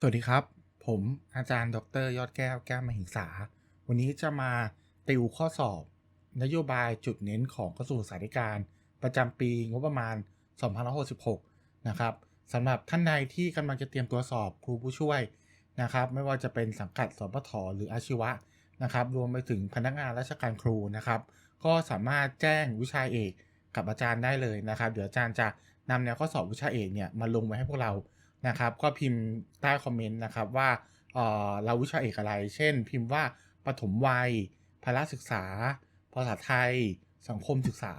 สวัสดีครับ ผมอาจารย์ ดร ยอดแก้วแก้วมหิงษาวันนี้จะมาติวข้อสอบ นโยบายจุดเน้นของกระทรวงสาธารณการประจำปีงบประมาณ 2566 นะครับสำหรับท่านใดที่กำลังจะเตรียมตัวสอบครูผู้ช่วยนะครับ ไม่ว่าจะเป็นสังกัดสปทหรืออาชีวะนะครับ รวมไปถึงพนักงานราชการครูนะครับ ก็สามารถแจ้งวิชาเอกกับอาจารย์ได้เลยนะครับ เดี๋ยวอาจารย์จะนำแนวข้อสอบวิชาเอกเนี่ยมาลงไว้ให้พวกเรา นะครับ ก็พิมพ์ใต้คอมเมนต์นะครับว่าเราวิชาเอกอะไร เช่น พิมพ์ว่าปฐมวัยพละศึกษา ภาษาไทย สังคมศึกษา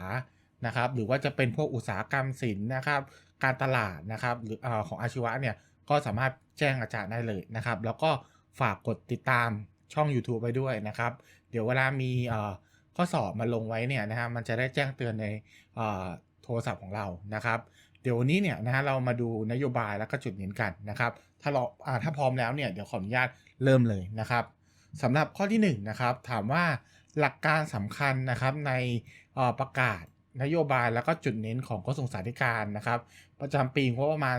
นะครับ หรือว่าจะเป็นพวกอุตสาหกรรมศิลป์นะครับ การตลาดนะครับหรืออของอาชีวะเนี่ยก็สามารถแจ้งอาจารย์ได้เลยนะครับ แล้วก็ฝากกดติดตามช่อง YouTube ไปด้วยนะครับ เดี๋ยวเวลามีข้อสอบมาลงไว้เนี่ยนะฮะมันจะได้แจ้งเตือนในโทรศัพท์ของเรานะครับ เดี๋ยววันนี้เนี่ยนะฮะเรามาดูนโยบายแล้วก็จุดเน้นกันนะครับถ้าเราอ่าถ้าพร้อมแล้วเนี่ยเดี๋ยวขออนุญาตเริ่มเลยนะครับสำหรับข้อที่1นงนะครับถามว่าหลักการสำคัญนะครับในประกาศนโยบายแล้วก็จุดเน้นของกระทรวงสาธารณการนะครับ ประจำปีงบประมาณ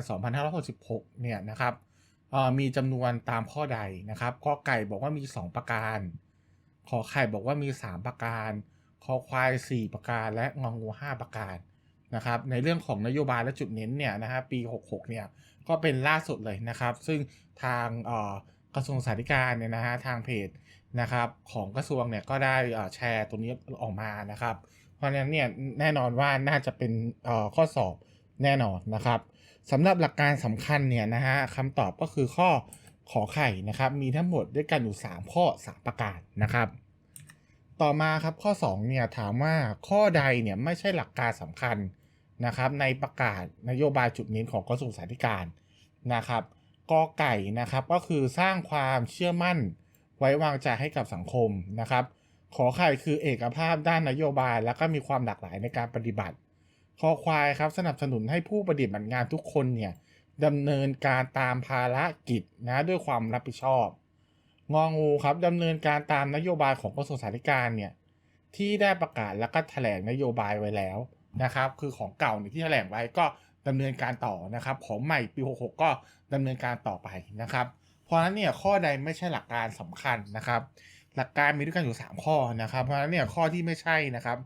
2566 เนี่ยนะครับมีจำนวนตามข้อใดนะครับข้อไก่บอกว่ามี 2 ประการ ขอไข่บอกว่ามี 3 ประการ คอควาย 4 ประการ และงองู 5 ประการ นะครับในเรื่องของนโยบายและจุดเน้นเนี่ยนะฮะปี 66 เนี่ยก็เป็นล่าสุดเลยนะครับ ซึ่งทางกระทรวงสาธารณการเนี่ยนะฮะทางเพจนะครับของกระทรวงเนี่ยก็ได้แชร์ตัวนี้ออกมานะครับ เพราะฉะนั้นเนี่ยแน่นอนว่าน่าจะเป็นข้อสอบแน่นอนนะครับสำหรับหลักการสำคัญเนี่ยนะฮะคำตอบก็คือข้อขอไข่นะครับมีทั้งหมดด้วยกันอยู่ 3 ข้อ 3 ประการนะครับ ต่อมาครับข้อ2เนี่ยถามว่าข้อใดเนี่ยไม่ใช่หลักการสำคัญ นะครับในประกาศนโยบายจุดเน้นของกระทรวงสาธารณการนะครับกอไก่นะครับก็คือสร้างความเชื่อมั่นไว้วางใจให้กับสังคมนะครับ ขอไข่คือเอกภาพด้านนโยบาย แล้วก็มีความหลากหลายในการปฏิบัติคอควายครับสนับสนุนให้ผู้ปฏิบัติงานทุกคนเนี่ยดำเนินการตามภารกิจนะด้วยความรับผิดชอบ งองูครับดำเนินการตามนโยบายของกระทรวงสาธารณการเนี่ยที่ได้ประกาศแล้วก็แถลงนโยบายไว้แล้ว นะครับ คือของเก่าเนี่ยที่แถลงไว้ก็ดำเนินการต่อนะครับ ของใหม่ปี 66 ก็ดำเนินการต่อไปนะครับ เพราะฉะนั้นเนี่ยข้อใดไม่ใช่หลักการสำคัญนะครับ หลักการมีด้วยกันอยู่ 3 ข้อนะครับ เพราะฉะนั้นเนี่ยข้อที่ไม่ใช่นะครับ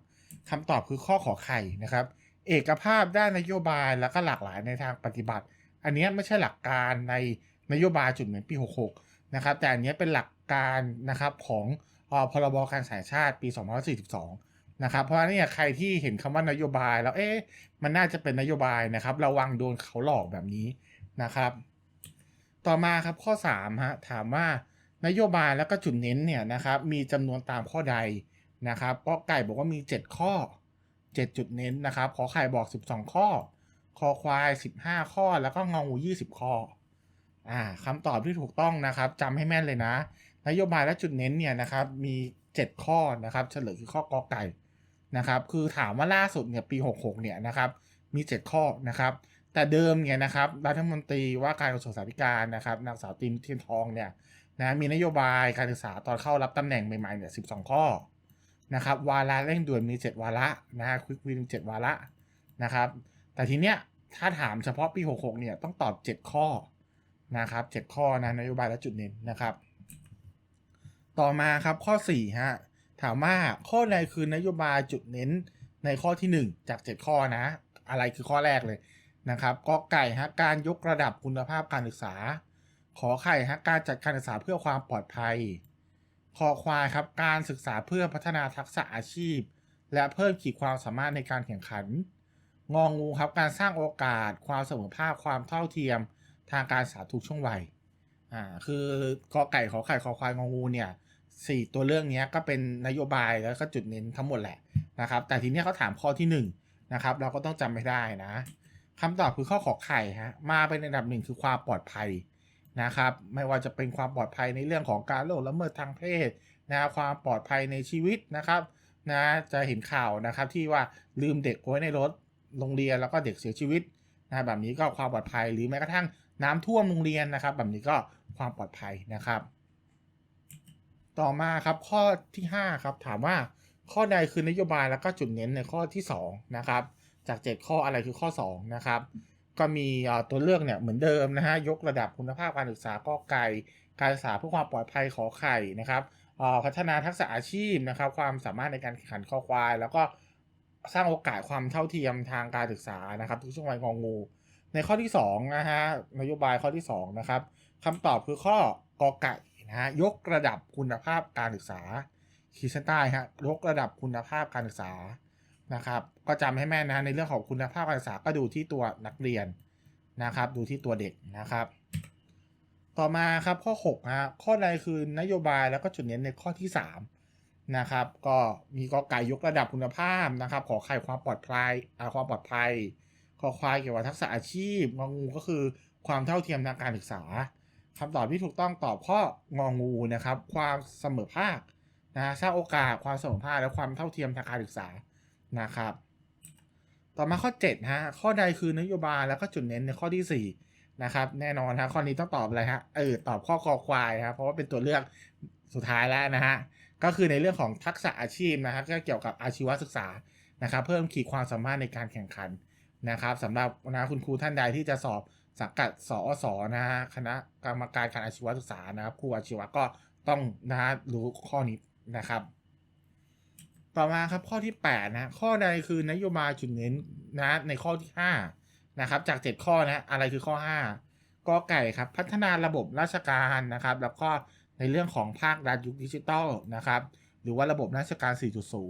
คำตอบคือข้อขอไข่นะครับ เอกภาพด้านนโยบายแล้วก็หลากหลายในทางปฏิบัติ อันนี้ไม่ใช่หลักการในนโยบายจุดเหมือนปี 66 นะครับ แต่อันนี้เป็นหลักการนะครับของอพรบการสายชาติปี 2542 นะครับเพราะฉะนั้นเนี่ยใครที่เห็นคำว่านโยบายแล้วเอ๊ะมันน่าจะเป็นนโยบายนะครับระวังโดนเขาหลอกแบบนี้นะครับ ต่อมาครับข้อ3ฮะถามว่านโยบายแล้วก็จุดเน้นเนี่ยนะครับมีจำนวนตามข้อใดนะครับก็ไก่บอกว่ามี 7 ข้อ 7 จุดเน้นนะครับ ขอไข่บอก 12 ข้อ คอควาย 15 ข้อ แล้วก็งองู20 ข้ออ่าคำตอบที่ถูกต้องนะครับจำให้แม่นเลยนะ นโยบายและจุดเน้นเนี่ยนะครับมี 7 ข้อนะครับ เฉลยคือข้อกอไก่ นะครับคือถามว่าล่าสุดเนี่ยปี 66เนี่ยนะครับมี 7 ข้อนะครับ แต่เดิมเนี่ยนะครับรัฐมนตรีว่าการกระทรวงสาธารณการนะครับนางสาวตินเทียนทองเนี่ยนะมีนโยบายการศึกษาตอนเข้ารับตำแหน่งใหม่ๆเนี่ย12ข้อนะครับวาระเร่งด่วนมี 7 วาระนะฮะควิกวิน7วาระนะครับ แต่ทีเนี้ยถ้าถามเฉพาะปี 66เนี่ยต้องตอบ 7 ข้อนะครับ7ข้อนะนโยบายและจุดเน้นนะครับ ต่อมาครับข้อ4ฮะ ถามว่าข้อใดคือนโยบายจุดเน้นในข้อที่ 1 จาก 7 ข้อนะ อะไรคือข้อแรกเลยนะครับก็ไก่ฮะการยกระดับคุณภาพการศึกษา ขอไข่ฮะการจัดการศึกษาเพื่อความปลอดภัยคอควายครับการศึกษาเพื่อพัฒนาทักษะอาชีพ และเพิ่มขีดความสามารถในการแข่งขัน งองงูครับการสร้างโอกาส ความเสมอภาคความเท่าเทียม ทางการศึกษาทุกช่วงวัยอ่าคือกอไก่ขอไข่คอควายงองูเนี่ย สี่ตัวเรื่องนี้ก็เป็นนโยบายแล้วก็จุดเน้นทั้งหมดแหละนะครับ แต่ทีนี้เขาถามข้อที่หนึ่งนะครับ เราก็ต้องจำไม่ได้นะคำตอบคือข้อขอไข่ฮะมาเป็นอันดับหนึ่งคือความปลอดภัยนะครับ ไม่ว่าจะเป็นความปลอดภัยในเรื่องของการล่วงละเมิดทางเพศนะความปลอดภัยในชีวิตนะครับนะจะเห็นข่าวนะครับที่ว่าลืมเด็กไว้ในรถโรงเรียนแล้วก็เด็กเสียชีวิตนะแบบนี้ก็ความปลอดภัยหรือแม้กระทั่งน้ำท่วมโรงเรียนนะครับ แบบนี้ก็ความปลอดภัยนะครับ ต่อมาครับข้อที่5ครับถามว่าข้อใดคือนโยบายแล้วก็จุดเน้นในข้อที่2นะครับจาก 7 ข้ออะไรคือข้อ2นะครับก็มีตัวเลือกเนี่ยเหมือนเดิมนะฮะยกระดับคุณภาพการศึกษาก็ไก่การศึกษาเพื่อความปลอดภัยขอไข่นะครับพัฒนาทักษะอาชีพนะครับ ความสามารถในการแข่งขันข้อควาย แล้วก็สร้างโอกาสความเท่าเทียมทางการศึกษานะครับ ทุกช่วงวัยงองู ในข้อที่2นะฮะนโยบายข้อที่2นะครับคำตอบคือข้อกอไก่ นะฮะยกระดับคุณภาพการศึกษาขีดเส้นใต้ฮะยกระดับคุณภาพการศึกษานะครับ ก็จำให้แม่นนะในเรื่องของคุณภาพการศึกษาก็ดูที่ตัวนักเรียนนะครับ ดูที่ตัวเด็กนะครับ ต่อมาครับข้อ6ฮะข้อใดคือนโยบายแล้วก็จุดเน้นในข้อที่ 3 นะครับ ก็มีกอไก่ยกระดับคุณภาพนะครับ ขอไข่ความปลอดภัยอาความปลอดภัยคอควายเกี่ยวกับทักษะอาชีพงองูก็คือความเท่าเทียมทางการศึกษา คำตอบที่ถูกต้องตอบข้ององูนะครับ ความเสมอภาคนะสร้างโอกาสความเสมอภาคและความเท่าเทียมทางการศึกษานะครับ ต่อมาข้อ7ฮะข้อใดคือนโยบายแล้วก็จุดเน้นในข้อที่4นะครับแน่นอนฮะข้อนี้ต้องตอบอะไรฮะเออตอบข้อคอควายครับเพราะว่าเป็นตัวเลือกสุดท้ายแล้วนะฮะก็คือในเรื่องของทักษะอาชีพนะครับก็เกี่ยวกับอาชีวศึกษานะครับ เพิ่มขีดความสามารถในการแข่งขันนะครับสำหรับนะคุณครูท่านใดที่จะสอบ สังกัดสอสอนะฮะคณะกรรมการการอาชีวศึกษานะครับครูอาชีวะก็ต้องนะฮะรู้ข้อนี้นะครับ ต่อมาครับข้อที่8นะข้อใดคือนโยบายจุดเน้นนะในข้อที่5นะครับจาก 7 ข้อนะอะไรคือข้อ 5กอไก่ครับพัฒนาระบบราชการนะครับ แล้วก็ในเรื่องของภาครัฐยุคดิจิทัลนะครับ หรือว่าระบบราชการ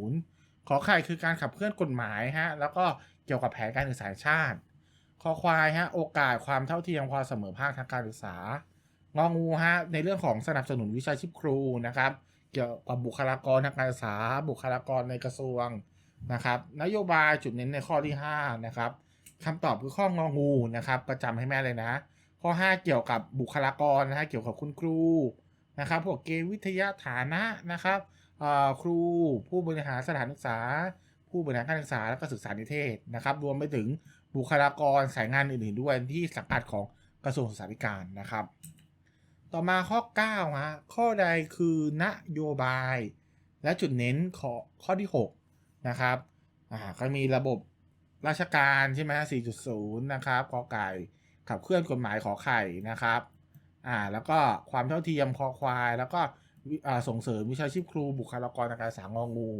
4.0 ขอไข่คือการขับเคลื่อนกฎหมายฮะแล้วก็เกี่ยวกับแผนการศึกษาชาติ คอควายฮะโอกาสความเท่าเทียมความเสมอภาคทางการศึกษางองูฮะในเรื่องของสนับสนุนวิชาชีพครูนะครับ เกี่ยวกับบุคลากรทางการศึกษา บุคลากรในกระทรวงนะครับ นโยบายจุดเน้นในข้อที่ 5 นะครับคำตอบคือข้ององูนะครับประจำให้แม่เลยนะ ข้อ 5 เกี่ยวกับบุคลากรนะฮะเกี่ยวกับคุณครูนะครับพวกเกณฑ์วิทยาฐานะนะครับครูผู้บริหารสถานศึกษา ผู้บริหารการศึกษาและก็ศึกษานิเทศนะครับ รวมไปถึง บุคลากรสายงานอื่นๆด้วยที่สังกัดของกระทรวงศึกษาธิการนะครับ ต่อมาข้อ9ฮะข้อใดคือนโยบาย และจุดเน้นข้อข้อที่6นะครับอ่าก็มีระบบราชการใช่ไหม4.0 นะครับกอไก่ขับเคลื่อนกฎหมายขอไข่นะครับอ่าแล้วก็ความเท่าเทียมคอควาย แล้วก็ส่งเสริมวิชาชีพครูบุคลากรทางการศึกษางองู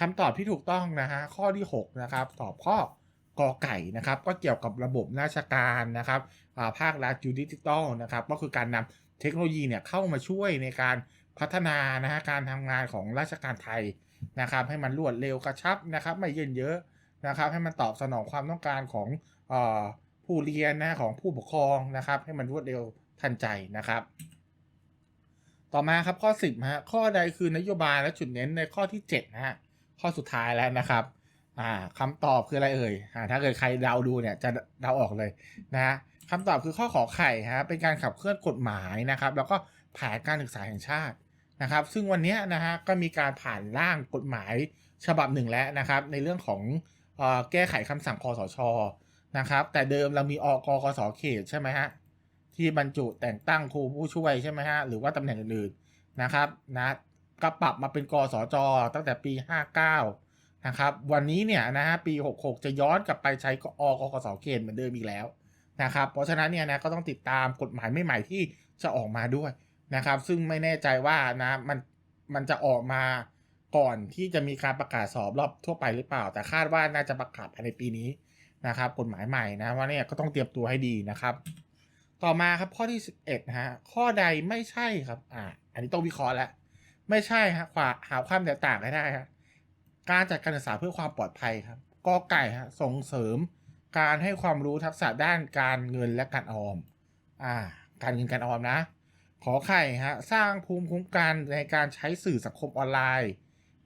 คำตอบที่ถูกต้องนะฮะข้อที่ 6 นะครับ ตอบข้อ กอไก่นะครับก็เกี่ยวกับระบบราชการนะครับภาครัฐยูดิจิตอลนะครับก็คือการนำเทคโนโลยีเนี่ยเข้ามาช่วยในการพัฒนานะฮะการทำงานของราชการไทยนะครับให้มันรวดเร็วกระชับนะครับไม่เยินเยอะนะครับให้มันตอบสนองความต้องการของอผู้เรียนนะของผู้ปกครองนะครับ ให้มันรวดเร็วทันใจนะครับ ต่อมาครับข้อ 10ฮะข้อใดคือนโยบายและจุดเน้นในข้อที่7นะฮะข้อสุดท้ายแล้วนะครับ อ่าคำตอบคืออะไรเอ่ยอ่าถ้าเกิดใครเดาดูเนี่ยจะเดาออกเลยนะฮะคำตอบคือข้อขอไข่ฮะเป็นการขับเคลื่อนกฎหมายนะครับ แล้วก็แผนการศึกษาแห่งชาตินะครับ ซึ่งวันนี้นะฮะก็มีการผ่านร่างกฎหมายฉบับหนึ่งแล้วนะครับ ในเรื่องของเอ่อแก้ไขคำสั่งคอสชนะครับ แต่เดิมเรามีอกกสเขตใช่ไหมฮะที่บรรจุแต่งตั้งครูผู้ช่วยใช่ไหมฮะหรือว่าตำแหน่งอื่นๆนะครับนะก็ปรับมาเป็นกสจตั้งแต่ปี 59 นะครับวันนี้เนี่ยนะฮะปี 66 จะย้อนกลับไปใช้อกกสเขตเหมือนเดิมอีกแล้วนะครับเพราะฉะนั้นเนี่ยนะก็ต้องติดตามกฎหมายใหม่ๆที่จะออกมาด้วยนะครับ ซึ่งไม่แน่ใจว่านะมันมันจะออกมาก่อนที่จะมีการประกาศสอบรอบทั่วไปหรือเปล่า แต่คาดว่าน่าจะประกาศภายในปีนี้นะครับ กฎหมายใหม่นะว่าเนี่ยก็ต้องเตรียมตัวให้ดีนะครับ ต่อมาครับข้อที่ 11นะฮะข้อใดไม่ใช่ครับอ่าอันนี้ต้องวิเคราะห์แล้วไม่ใช่ฮะขวาหาความแตกต่างให้ได้ครับ การจัดการศึกษาเพื่อความปลอดภัยครับกอไก่ฮะส่งเสริม การให้ความรู้ทักษะด้านการเงินและการออม อ่า การเงินการออมนะ ขอไข่ฮะสร้างภูมิคุ้มกันในการใช้สื่อสังคมออนไลน์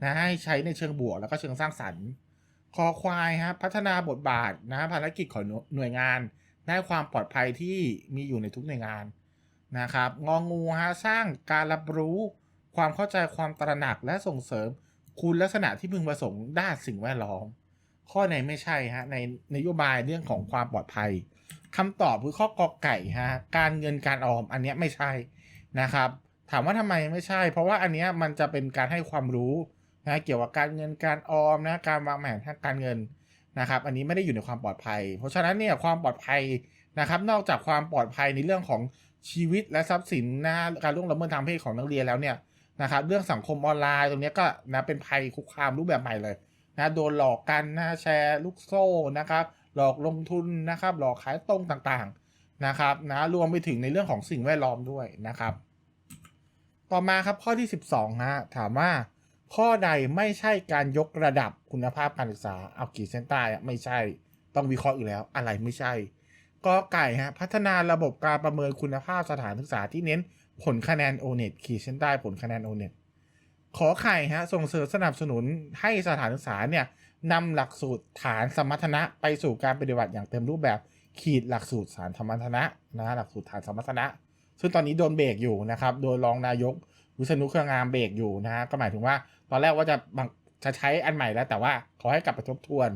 นะให้ใช้ในเชิงบวกแล้วก็เชิงสร้างสรรค์ คอควายฮะพัฒนาบทบาทนะภารกิจของหน่วยงานได้ความปลอดภัยที่มีอยู่ในทุกหน่วยงานนะครับ งองูฮะสร้างการรับรู้ความเข้าใจความตระหนักและส่งเสริม คุณลักษณะที่พึงประสงค์ด้านสิ่งแวดล้อม ข้อไหนไม่ใช่ฮะในนโยบายเรื่องของความปลอดภัยคำตอบคือข้อกอไก่ฮะการเงินการออมอันนี้ไม่ใช่นะครับ ถามว่าทำไมไม่ใช่ เพราะว่าอันนี้มันจะเป็นการให้ความรู้นะเกี่ยวกับการเงินการออมนะการวางแผนทางการเงินนะครับอันนี้ไม่ได้อยู่ในความปลอดภัย เพราะฉะนั้นเนี่ยความปลอดภัยนะครับนอกจากความปลอดภัยในเรื่องของชีวิตและทรัพย์สินนะการล่วงละเมิดทางเพศของนักเรียนแล้วเนี่ย นะครับเรื่องสังคมออนไลน์ตรงนี้ก็นะเป็นภัยคุกคามรูปแบบใหม่เลยนะโดนหลอกกันนะแชร์ลูกโซ่นะครับ หลอกลงทุนนะครับ หลอกขายตรงต่างๆนะครับนะรวมไปถึงในเรื่องของสิ่งแวดล้อมด้วยนะครับ ต่อมาครับข้อที่ 12ฮะถามว่าข้อใดไม่ใช่การยกระดับคุณภาพการศึกษาเอาขีดเส้นใต้ไม่ใช่ ต้องวิเคราะห์อีกแล้ว อะไรไม่ใช่กอไก่ฮะพัฒนาระบบการประเมินคุณภาพสถานศึกษาที่เน้น ผลคะแนนโอเน็ตขีดเส้นใต้ผลคะแนนโอเน็ตขอไข่ฮะส่งเสริมสนับสนุนให้สถานศึกษาเนี่ยนำหลักสูตรฐานสมรรถนะไปสู่การปฏิบัติอย่างเต็มรูปแบบขีดหลักสูตรสารสมรรถนะนะ หลักสูตรฐานสมรรถนะ ซึ่งตอนนี้โดนเบรกอยู่นะครับ โดยรองนายกวิษณุเครืองามเบรกอยู่นะฮะก็หมายถึงว่า ตอนแรกว่าจะจะใช้อันใหม่แล้ว แต่ว่าขอให้กลับไปทบทวน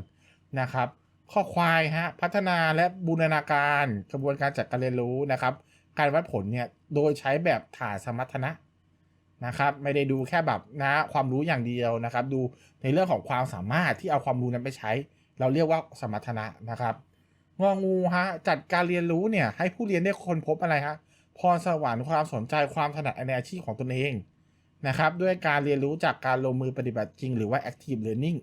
นะครับ ข้อควายฮะพัฒนาและบูรณาการกระบวนการจัดการเรียนรู้นะครับ การวัดผลเนี่ยโดยใช้แบบฐานสมรรถนะนะครับไม่ได้ดูแค่แบบนะความรู้อย่างเดียวนะครับ ดูในเรื่องของความสามารถที่เอาความรู้นั้นไปใช้ เราเรียกว่าสมรรถนะนะครับงองูฮะจัดการเรียนรู้เนี่ยให้ผู้เรียนได้ค้นพบอะไรฮะพรสวรรค์ความสนใจความถนัดในอาชีพของตนเองนะครับด้วยการเรียนรู้จากการลงมือปฏิบัติจริง หรือว่า active learning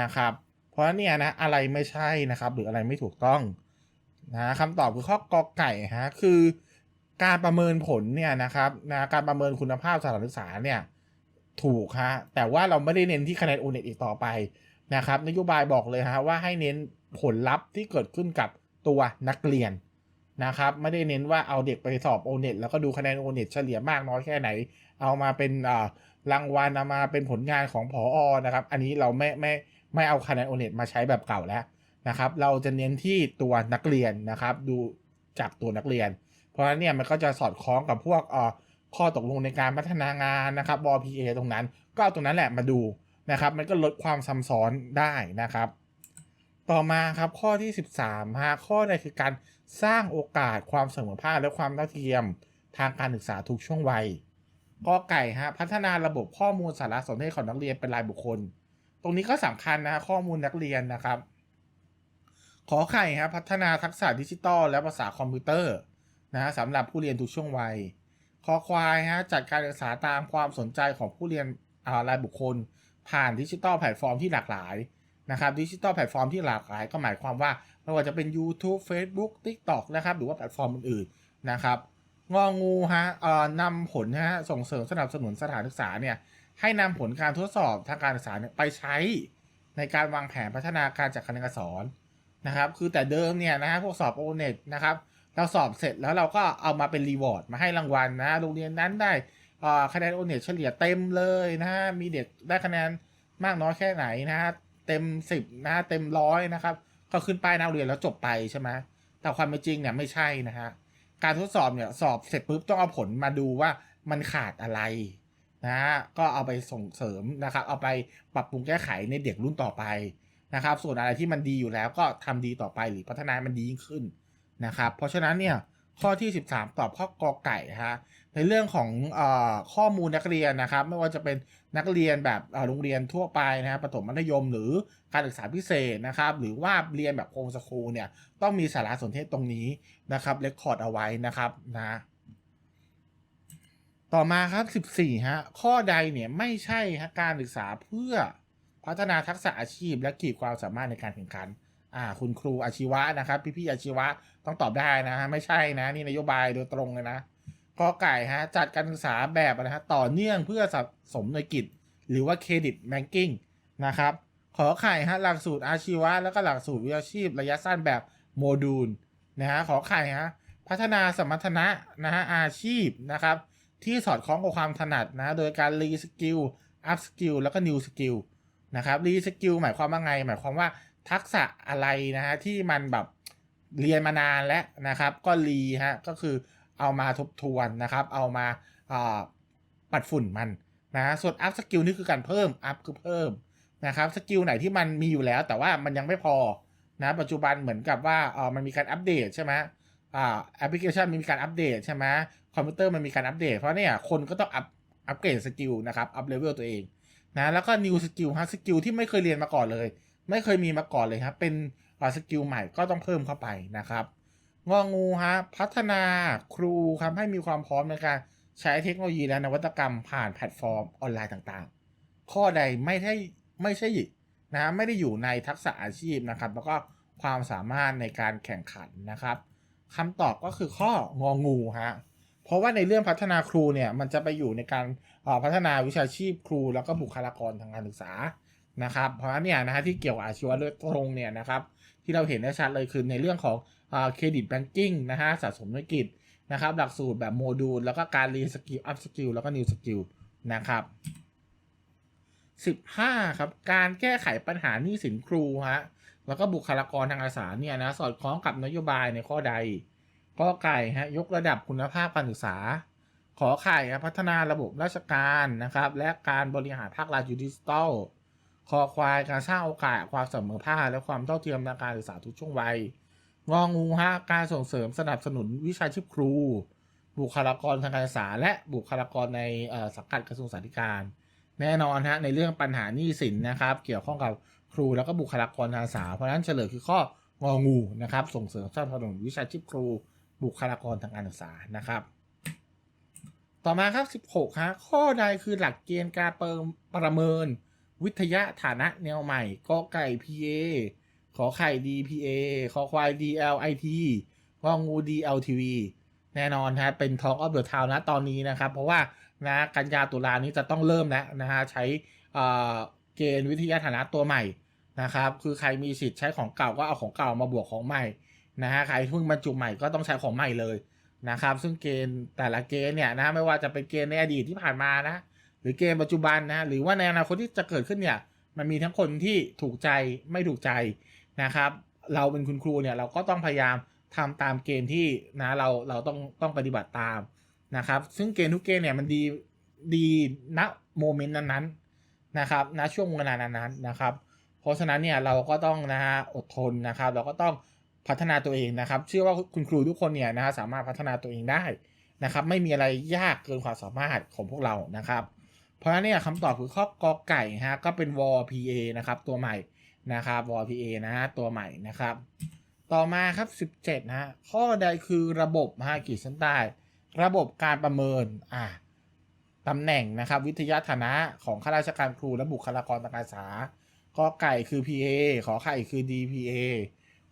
นะครับเพราะนี่นะอะไรไม่ใช่นะครับ หรืออะไรไม่ถูกต้อง นะคำตอบคือข้อกอไก่ฮะคือการประเมินผลเนี่ยนะครับนะการประเมินคุณภาพสถานศึกษาเนี่ยถูกฮะแต่ว่าเราไม่ได้เน้นที่คะแนนโอเน็ตอีกต่อไปนะครับนโยบายบอกเลยฮะว่าให้เน้นผลลัพธ์ที่เกิดขึ้นกับตัวนักเรียนนะครับไม่ได้เน้นว่าเอาเด็กไปสอบโอเน็ตแล้วก็ดูคะแนนโอเน็ตเฉลี่ยมากน้อยแค่ไหน เอามาเป็นรางวัลเอามาเป็นผลงานของผออนะครับ อันนี้เราไม่ไม่ไม่เอาคะแนนโอเน็ตมาใช้แบบเก่าแล้ว นะครับ เราจะเน้นที่ตัวนักเรียนนะครับ ดูจากตัวนักเรียน เพราะฉะนั้นเนี่ยมันก็จะสอดคล้องกับพวกข้อตกลงในการพัฒนางานนะครับบอพีเอตรงนั้น ก็เอาตรงนั้นแหละมาดูนะครับ มันก็ลดความซ้ำซ้อนได้นะครับ ต่อมาครับข้อที่ 13ฮะข้อใดคือการสร้างโอกาสความเสมอภาคและความเท่าเทียมทางการศึกษาทุกช่วงวัยกอไก่ฮะพัฒนาระบบข้อมูลสารสนเทศของนักเรียนเป็นรายบุคคล ตรงนี้ก็สำคัญนะข้อมูลนักเรียนนะครับ ขอไข่ฮะพัฒนาทักษะดิจิตอลและภาษาคอมพิวเตอร์นะสำหรับผู้เรียนทุกช่วงวัย คอควายฮะจัดการศึกษาตามความสนใจของผู้เรียนรายบุคคล ผ่านดิจิตอลแพลตฟอร์มที่หลากหลายนะครับดิจิตอลแพลตฟอร์มที่หลากหลายก็หมายความว่าไม่ว่าจะเป็น YouTube Facebook TikTok นะครับหรือว่าแพลตฟอร์มอื่นๆนะครับงองูฮะเอ่อนำผลฮะส่งเสริมสนับสนุนสถานศึกษาเนี่ยให้นำผลการทดสอบทางการศึกษาเนี่ยไปใช้ในการวางแผนพัฒนาการจัดการเรียนการสอน นะครับ คือแต่เดิมเนี่ยนะฮะพวกสอบโอเน็ตนะครับ เราสอบเสร็จแล้วเราก็เอามาเป็นรีวอร์ดมาให้รางวัลนะ โรงเรียนนั้นได้คะแนนโอเน็ตเฉลี่ยเต็มเลยนะฮะ มีเด็กได้คะแนนมากน้อยแค่ไหนนะฮะ เต็มสิบนะเต็มร้อยนะครับ ก็ขึ้นป้ายนักเรียนแล้วจบไปใช่ไหมแต่ความเป็นจริงเนี่ยไม่ใช่นะฮะ การทดสอบเนี่ยสอบเสร็จปุ๊บต้องเอาผลมาดูว่ามันขาดอะไรนะฮะก็เอาไปส่งเสริมนะครับ เอาไปปรับปรุงแก้ไขในเด็กรุ่นต่อไป นะครับ ส่วนอะไรที่มันดีอยู่แล้วก็ทำดีต่อไปหรือพัฒนามันดียิ่งขึ้นนะครับ เพราะฉะนั้นเนี่ยข้อที่ 13 ตอบข้อกอไก่ฮะในเรื่องของอข้อมูลนักเรียนนะครับ ไม่ว่าจะเป็นนักเรียนแบบโรงเรียนทั่วไปนะครับประถมมัธยมหรือการศึกษาพิเศษนะครับ หรือว่าเรียนแบบโฮมสคูลเนี่ยต้องมีสารสนเทศตรงนี้นะครับเรคคอร์ดเอาไว้นะครับนะต่อมาครับ 14ฮะข้อใดเนี่ยไม่ใช่การศึกษาเพื่อ พัฒนาทักษะอาชีพ และขีดความสามารถในการแข่งขัน อ่า คุณครูอาชีวะนะครับ พี่ๆอาชีวะต้องตอบได้นะฮะไม่ใช่นะ นี่นโยบายโดยตรงเลยนะกอไก่ฮะจัดการศึกษาแบบนะฮะต่อเนื่องเพื่อสะสมหน่วยกิจ หรือว่าเครดิตแบงกิ้งนะครับขอไข่ฮะหลักสูตรอาชีวะ แล้วก็หลักสูตรวิชาชีพ ระยะสั้นแบบโมดูลนะฮะขอไข่ฮะพัฒนาสมรรถนะนะฮะอาชีพนะครับที่สอดคล้องกับความถนัดนะโดยการรีสกิลอัพสกิลแล้วก็นิวสกิล นะครับรีสกิลหมายความว่าไง หมายความว่าทักษะอะไรนะฮะที่มันแบบเรียนมานานแล้วนะครับ ก็รีฮะก็คือเอามาทบทวนนะครับ เอามาปัดฝุ่นมันนะส่วนอัพสกิลนี่คือการเพิ่มอัพคือเพิ่มนะครับสกิลไหนที่มันมีอยู่แล้ว แต่ว่ามันยังไม่พอนะปัจจุบันเหมือนกับว่าเออมันมีการอัปเดตใช่ไหมอ่าแอปพลิเคชันมันมีการอัปเดตใช่ไหมคอมพิวเตอร์มันมีการอัปเดตเพราะเนี่ยคนก็ต้องอัพอัปเกรดสกิลนะครับอัพเลเวลตัวเอง นะแล้วก็นิวสกิลฮะสกิลที่ไม่เคยเรียนมาก่อนเลย ไม่เคยมีมาก่อนเลยครับ เป็นสกิลใหม่ก็ต้องเพิ่มเข้าไปนะครับงองูฮะพัฒนาครูครับให้มีความพร้อมในการใช้เทคโนโลยีและนวัตกรรมผ่านแพลตฟอร์มออนไลน์ต่างๆ ข้อใดไม่ได้ไม่ใช่นะไม่ได้อยู่ในทักษะอาชีพนะครับ แล้วก็ความสามารถในการแข่งขันนะครับคำตอบก็คือข้ององูฮะ เพราะว่าในเรื่องพัฒนาครูเนี่ยมันจะไปอยู่ในการพัฒนาวิชาชีพครู แล้วก็บุคลากรทางการศึกษานะครับ เพราะฉะนั้นเนี่ยนะฮะที่เกี่ยวอาชีวะโดยตรงเนี่ยนะครับที่เราเห็นได้ชัดเลยคือในเรื่องของเครดิตแบงกิ้งนะฮะสะสมธุรกิจนะครับหลักสูตรแบบโมดูล แล้วก็การเรียนสกิลอัพสกิลแล้วก็นิวสกิลนะครับ15ครับการแก้ไขปัญหาหนี้สินครูฮะแล้วก็บุคลากรทางการศึกษาเนี่ยนะสอดคล้องกับนโยบายในข้อใด ข้อไก่ฮะยกระดับคุณภาพการศึกษา ขอไข่พัฒนาระบบราชการนะครับ และการบริหารภาครัฐยูดิจิตอลคอควายการสร้างโอกาสความเสมอภาคและความเท่าเทียมในการศึกษาทุกช่วงวัยงองูฮะการส่งเสริมสนับสนุนวิชาชีพครู บุคลากรทางการศึกษา และบุคลากรในสังกัดกระทรวงสาธารณสุขแน่นอนฮะในเรื่องปัญหาหนี้สินนะครับ เกี่ยวข้องกับครูแล้วก็บุคลากรทางการศึกษาเพราะฉะนั้นเฉลยคือข้ององูนะครับส่งเสริมสนับสนุนวิชาชีพครู บุคลากรทางการศึกษานะครับ ต่อมาครับ 16ฮะข้อใดคือหลักเกณฑ์การประประเมิน วิทยาฐานะแนวใหม่กอไก่ PA ขอไข่ DPA ขอควาย DLIT งองู DLTV แน่นอนฮะเป็น Talk of the Town นะตอนนี้นะครับ เพราะว่านะกันยาตุลานี้จะต้องเริ่มแล้วนะฮะใช้เกณฑ์วิทยาฐานะตัวใหม่นะครับ คือใครมีสิทธิ์ใช้ของเก่าก็เอาของเก่ามาบวกของใหม่ นะฮะใครเพิ่งบรรจุใหม่ก็ต้องใช้ของใหม่เลยนะครับ ซึ่งเกณฑ์แต่ละเกณฑ์เนี่ยนะไม่ว่าจะเป็นเกณฑ์ในอดีตที่ผ่านมานะหรือเกณฑ์ปัจจุบันนะหรือว่าในอนาคตที่จะเกิดขึ้นเนี่ยมันมีทั้งคนที่ถูกใจไม่ถูกใจนะครับ เราเป็นคุณครูเนี่ยเราก็ต้องพยายามทำตามเกณฑ์ที่นะเราเราต้องต้องปฏิบัติตามนะครับ ซึ่งเกณฑ์ทุกเกณฑ์เนี่ยมันดีดีณโมเมนต์นั้นๆนะครับณช่วงเวลานั้นๆนะครับ เพราะฉะนั้นเนี่ยเราก็ต้องนะฮะอดทนนะครับ เราก็ต้อง พัฒนาตัวเองนะครับ เชื่อว่าคุณครูทุกคนเนี่ยนะฮะสามารถพัฒนาตัวเองได้นะครับ ไม่มีอะไรยากเกินความสามารถของพวกเรานะครับ เพราะฉะนั้นเนี่ยคำตอบคือข้อกอไก่ฮะก็เป็นวอ PA นะครับ ตัวใหม่นะครับวอ PA นะฮะตัวใหม่นะครับ ต่อมาครับ 17นะฮะข้อใดคือระบบฮะขีดเส้นใต้ระบบการประเมินอ่าตำแหน่งนะครับ วิทยาฐานะของข้าราชการครูและบุคลากรทางการศึกษากอไก่คือ PA ขอไข่คือ DPA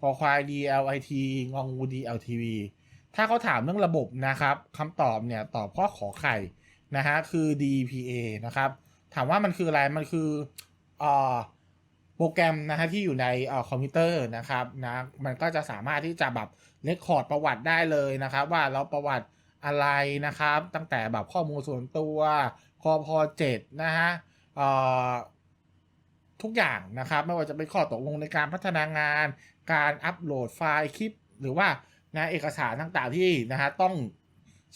ขอควาย DLIT งองู DLTV ถ้าเขาถามเรื่องระบบนะครับคำตอบเนี่ยตอบข้อขอไข่นะฮะคือ DPA นะครับ ถามว่ามันคืออะไร มันคืออ่อโปรแกรมนะฮะที่อยู่ในอ่อคอมพิวเตอร์นะครับนะมันก็จะสามารถที่จะแบบเลคคอร์ดประวัติได้เลยนะครับ ว่าเราประวัติอะไรนะครับ ตั้งแต่แบบข้อมูลส่วนตัวคอพอเจ็ดนะฮะทุกอย่างนะครับ ไม่ว่าจะเป็นข้อตกลงในการพัฒนางาน การอัปโหลดไฟล์คลิป หรือว่านะเอกสารต่างๆที่นะฮะต้อง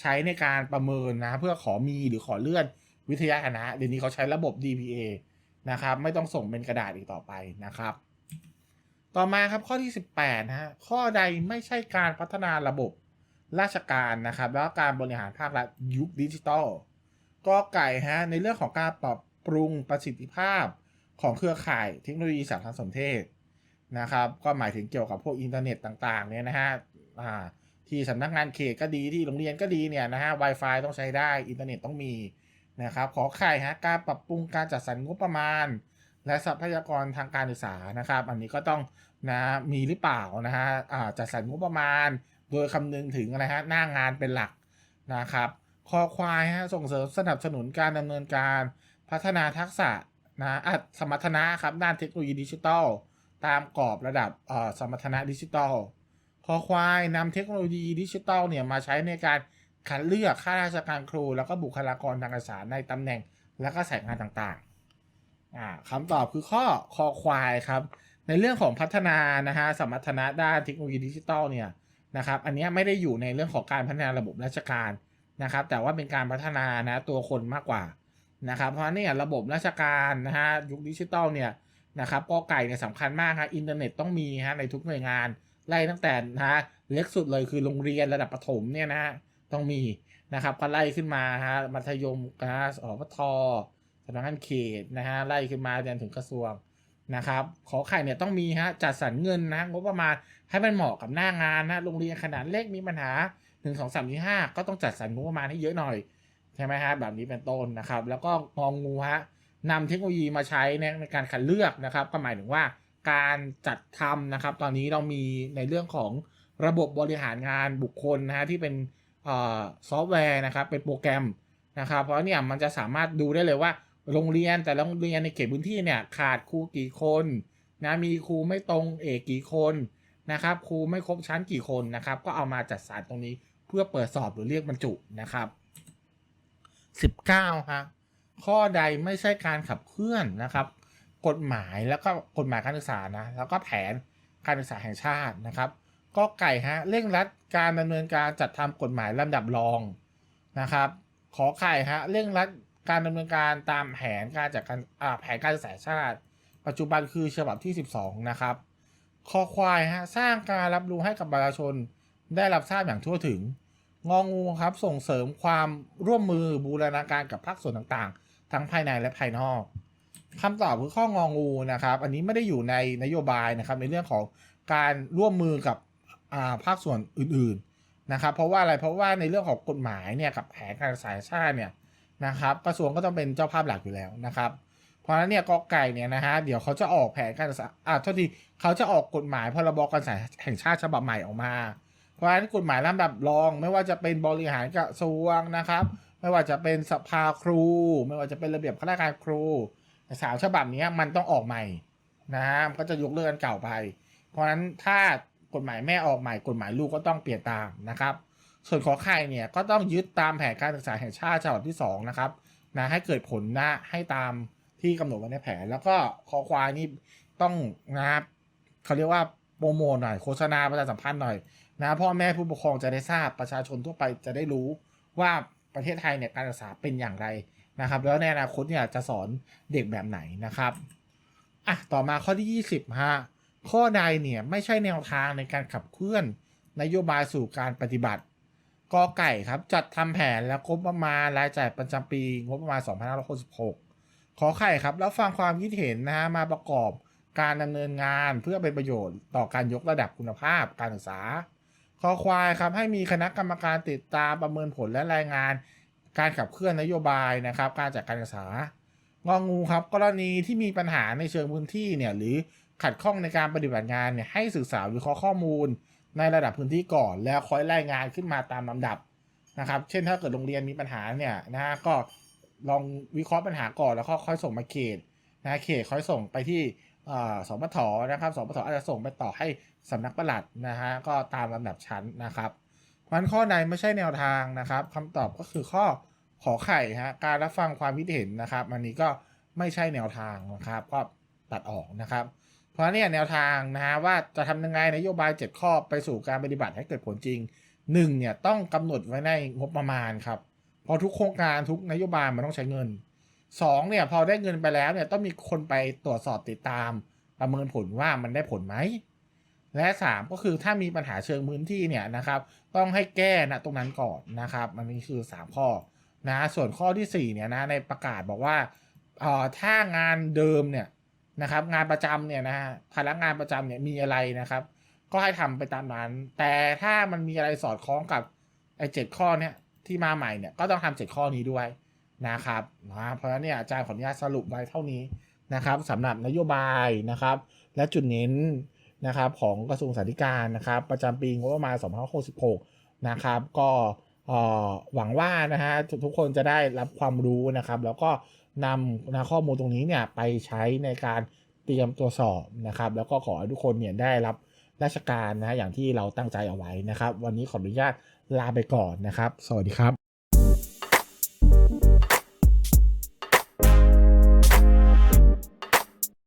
ใช้ในการประเมินนะเพื่อขอมีหรือขอเลื่อนวิทยาคณะเดี๋ยวนี้เขาใช้ระบบ DPA นะครับไม่ต้องส่งเป็นกระดาษอีกต่อไปนะครับ ต่อมาครับข้อที่ 18นะฮะข้อใดไม่ใช่การพัฒนาระบบราชการนะครับ แล้วก็การบริหารภาครัฐยุคดิจิตอลก็ไก่ฮะในเรื่องของการปรับปรุงประสิทธิภาพของเครือข่ายเทคโนโลยีสารสนเทศ นะครับ ก็หมายถึงเกี่ยวกับพวกอินเทอร์เน็ตต่างๆเนี่ยนะฮะที่สำนักงานเขตก็ดีที่โรงเรียนก็ดีเนี่ยนะฮะ Wi-Fi ต้องใช้ได้อินเทอร์เน็ตต้องมีนะครับ ขอไข่ฮะการปรับปรุงการจัดสรรงบประมาณ และทรัพยากรทางการศึกษานะครับ อันนี้ก็ต้องนะมีหรือเปล่านะฮะจัดสรรงบประมาณ โดยคำนึงถึงอะไรฮะหน้างานเป็นหลักนะครับคอควายฮะส่งเสริมสนับสนุนการดำเนินการพัฒนาทักษะนะอะสมรรถนะครับด้านเทคโนโลยีดิจิทัล ตามกรอบระดับสมรรถนะดิจิทัลคอควายนำเทคโนโลยีดิจิทัลเนี่ยมาใช้ในการคัดเลือกข้าราชการครู แล้วก็บุคลากรทางการศึกษาในตำแหน่ง และก็สายงานต่างๆอ่าคำตอบคือข้อคอควายครับ ในเรื่องของพัฒนานะฮะสมรรถนะด้านเทคโนโลยีดิจิทัลเนี่ยนะครับอันนี้ไม่ได้อยู่ในเรื่องของการพัฒนาระบบราชการนะครับ แต่ว่าเป็นการพัฒนานะตัวคนมากกว่านะครับ เพราะนี่ระบบราชการนะฮะยุคดิจิทัลเนี่ย นะครับก็ไก่เนี่ยสำคัญมากครับอินเทอร์เน็ตต้องมีฮะในทุกหน่วยงานไล่ตั้งแต่นะฮะเล็กสุดเลยคือโรงเรียนระดับประถมเนี่ยนะฮะต้องมีนะครับก็ไล่ขึ้นมาฮะมัธยมนะฮะสพทสำนักงานเขตนะฮะไล่ขึ้นมาจนถึงกระทรวงนะครับขอไข่เนี่ยต้องมีฮะจัดสรรเงินนะงบประมาณให้มันเหมาะกับหน้างานนะโรงเรียนขนาดเล็กมีปัญหาหนึ่งสองสามสี่ห้าก็ต้องจัดสรรงบประมาณให้เยอะหน่อยใช่ไหมฮะแบบนี้เป็นต้นนะครับ แล้วก็งองงูฮะ นำเทคโนโลยีมาใช้ในการคัดเลือกนะครับ ก็หมายถึงว่าการจัดทำนะครับ ตอนนี้เรามีในเรื่องของระบบบริหารงานบุคคลนะฮะที่เป็นซอฟต์แวร์นะครับ เป็นโปรแกรมนะครับ เพราะเนี่ยมันจะสามารถดูได้เลยว่าโรงเรียนแต่ละโรงเรียนในเขตพื้นที่เนี่ยขาดครูกี่คนนะมีครูไม่ตรงเอกกี่คนนะครับครูไม่ครบชั้นกี่คนนะครับ ก็เอามาจัดสรรตรงนี้เพื่อเปิดสอบหรือเรียกบรรจุนะครับ 19ฮะ ข้อใดไม่ใช่การขับเคลื่อนนะครับ กฎหมายแล้วก็กฎหมายการศึกษานะแล้วก็แผนการศึกษาแห่งชาตินะครับก็ไก่ฮะเร่งรัดการดำเนินการจัดทำกฎหมายลำดับรองนะครับ ขอไข่ฮะเร่งรัดการดำเนินการตามแผนการจัดการแผนการศึกษาชาติ ปัจจุบันคือฉบับที่ 12 นะครับคอควายฮะสร้างการรับรู้ให้กับประชาชนได้รับทราบอย่างทั่วถึง งองูครับส่งเสริมความร่วมมือบูรณาการกับภาคส่วนต่าง ทั้งภายในและภายนอกคำตอบคือข้ององูนะครับ อันนี้ไม่ได้อยู่ในนโยบายนะครับ ในเรื่องของการร่วมมือกับาภาคส่วนอื่นๆนะครับ เพราะว่าอะไรเพราะว่าในเรื่องของกฎหมายเนี่ยกับแผนการศึกษาชาติเนี่ยนะครับกระทรวงก็ต้องเป็นเจ้าภาพหลักอยู่แล้วนะครับ เพราะฉะนั้นเนี่ยกอไก่เนี่ยนะฮะเดี๋ยวเขาจะออกแผนการศึกษาอ่าโทษทีเขาจะออกกฎหมายพรบการศึกษาแห่งชาติฉบับใหม่ออกมา เพราะฉะนั้นกฎหมายลำดับรองไม่ว่าจะเป็นบริหารกระทรวงนะครับ ไม่ว่าจะเป็นสภาครู ไม่ว่าจะเป็นระเบียบข้าราชการครูสามฉบับนี้มันต้องออกใหม่นะฮะมันก็จะยกเลิกอันเก่าไป เพราะฉะนั้นถ้ากฎหมายแม่ออกใหม่กฎหมายลูกก็ต้องเปลี่ยนตามนะครับ ส่วนขอไข่เนี่ยก็ต้องยึดตามแผนการศึกษาแห่งชาติฉบับที่สองนะครับนะให้เกิดผลนะให้ตามที่กำหนดไว้ในแผน แล้วก็คอควายนี่ต้องนะครับเขาเรียกว่าโปรโมทหน่อยโฆษณาประชาสัมพันธ์หน่อยนะพ่อแม่ผู้ปกครองจะได้ทราบประชาชนทั่วไปจะได้รู้ว่า ประเทศไทยเนี่ยการศึกษาเป็นอย่างไรนะครับ แล้วในอนาคตเนี่ยจะสอนเด็กแบบไหนนะครับอะต่อมาข้อที่ 20ฮะข้อใดเนี่ยไม่ใช่แนวทางในการขับเคลื่อนนโยบายสู่การปฏิบัติกอไก่ครับจัดทำแผนและงบประมาณรายจ่ายประจำปีงบประมาณ 2566 ขอไข่ครับแล้วฟังความคิดเห็นนะฮะมาประกอบการดำเนินงานเพื่อเป็นประโยชน์ต่อการยกระดับคุณภาพการศึกษา คอควายครับให้มีคณะกรรมการติดตามประเมินผลและรายงาน การขับเคลื่อนนโยบายนะครับ การจัดการศึกษางองูครับ กรณีที่มีปัญหาในเชิงพื้นที่เนี่ยหรือขัดข้องในการปฏิบัติงานเนี่ยให้ศึกษาวิเคราะห์ข้อมูล ในระดับพื้นที่ก่อน แล้วค่อยรายงานขึ้นมาตามลำดับนะครับ เช่นถ้าเกิดโรงเรียนมีปัญหาเนี่ยนะฮะก็ลองวิเคราะห์ปัญหาก่อนแล้วก็ค่อยส่งมาเขตนะเขตค่อยส่งไปที่ สปทนะครับสปทอาจจะส่งไปต่อให้สำนักปลัดนะฮะก็ตามลำดับชั้นนะครับเพราะฉะนั้นข้อใดไม่ใช่แนวทางนะครับคำตอบก็คือข้อขอไข่ฮะการรับฟังความคิดเห็นนะครับอันนี้ก็ไม่ใช่แนวทางนะครับ ก็ตัดออกนะครับ เพราะเนี่ยแนวทางนะฮะว่าจะทำยังไงนโยบาย 7 ข้อไปสู่การปฏิบัติให้เกิดผลจริง1เนี่ยต้องกำหนดไว้ในงบประมาณครับเพราะทุกโครงการทุกนโยบายมันต้องใช้เงิน 2เนี่ยพอได้เงินไปแล้วเนี่ยต้องมีคนไปตรวจสอบติดตาม ประเมินผลว่ามันได้ผลไหมและ3ก็คือถ้ามีปัญหาเชิงพื้นที่เนี่ยนะครับ ต้องให้แก้นะตรงนั้นก่อนนะครับอันนี้คือ3ข้อนะส่วนข้อที่4เนี่ยนะในประกาศบอกว่าเอ่อถ้างานเดิมเนี่ยนะครับ งานประจำเนี่ยนะพนักงานประจำเนี่ยมีอะไรนะครับ ก็ให้ทำไปตามนั้น แต่ถ้ามันมีอะไรสอดคล้องกับไอ้เจ็ดข้อเนี่ยที่มาใหม่เนี่ยก็ต้องทำเจ็ดข้อนี้ด้วย นะครับนะเพราะฉะนั้นเนี่ยอาจารย์ขออนุญาตสรุปไว้เท่านี้นะครับสำหรับนโยบายนะครับ และจุดเน้นนะครับของกระทรวงสาธารณสุขนะครับ ประจำปีงบประมาณ2566นะครับ ก็หวังว่านะฮะทุกทุกคนจะได้รับความรู้นะครับ แล้วก็นำนะข้อมูลตรงนี้เนี่ยไปใช้ในการเตรียมตัวสอบนะครับ แล้วก็ขอให้ทุกคนเนี่ยได้รับราชการนะฮะอย่างที่เราตั้งใจเอาไว้นะครับ วันนี้ขออนุญาตลาไปก่อนนะครับ สวัสดีครับ